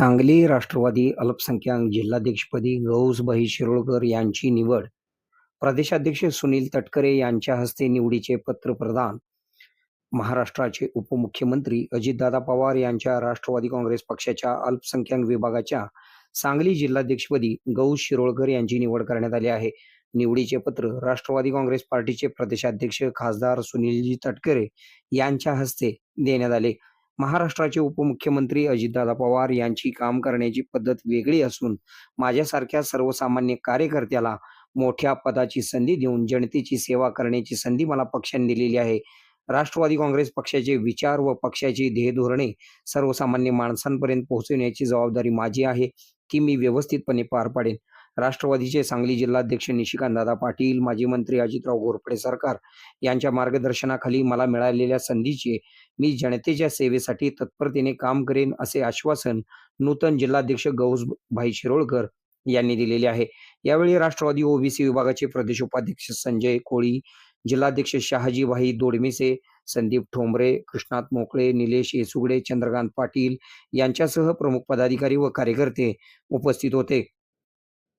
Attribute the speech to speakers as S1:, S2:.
S1: सांगली राष्ट्रवादी अल्पसंख्याक जिल्हाध्यक्षपदी गौसबाई शिरोळकर यांची निवड. प्रदेशाध्यक्ष सुनील तटकरे यांच्या हस्ते निवडीचे पत्र प्रदान. महाराष्ट्राचे उपमुख्यमंत्री अजितदादा पवार यांच्या राष्ट्रवादी काँग्रेस पक्षाच्या अल्पसंख्याक विभागाच्या सांगली जिल्हाध्यक्षपदी गौस शिरोळकर यांची निवड करण्यात आली आहे. निवडीचे पत्र राष्ट्रवादी काँग्रेस पार्टीचे प्रदेशाध्यक्ष खासदार सुनीलजी तटकरे यांच्या हस्ते देण्यात आले. महाराष्ट्राचे उपमुख्यमंत्री अजितदादा पवार यांची काम करण्याची पद्धत वेगळी असून माझ्यासारख्या सर्वसामान्य कार्यकर्त्याला मोठ्या पदाची संधी देऊन जनतेची सेवा करण्याची संधी मला पक्षाने दिलेली आहे. राष्ट्रवादी काँग्रेस पक्षाचे विचार व पक्षाची ध्येय धोरणे सर्वसामान्य माणसांपर्यंत पोहोचवण्याची जबाबदारी माझी आहे ती मी व्यवस्थितपणे पार पाडेन. राष्ट्रवादीचे सांगली जिल्हाध्यक्ष निशिकांतदादा पाटील माजी मंत्री अजितराव घोरपडे सरकार यांच्या मार्गदर्शनाखाली मला मिळालेल्या संधीचे मी जनतेच्या सेवेसाठी तत्परतेने काम करेन असे आश्वासन नूतन जिल्हाध्यक्ष गौस भाई शिरोळकर यांनी दिलेले आहे. यावेळी राष्ट्रवादी ओबीसी विभागाचे प्रदेश उपाध्यक्ष संजय कोळी जिल्हाध्यक्ष शहाजी भाई दोडमिसे संदीप ठोंबरे कृष्णात मोकळे निलेश येसुगडे चंद्रकांत पाटील यांच्यासह प्रमुख पदाधिकारी व कार्यकर्ते उपस्थित होते.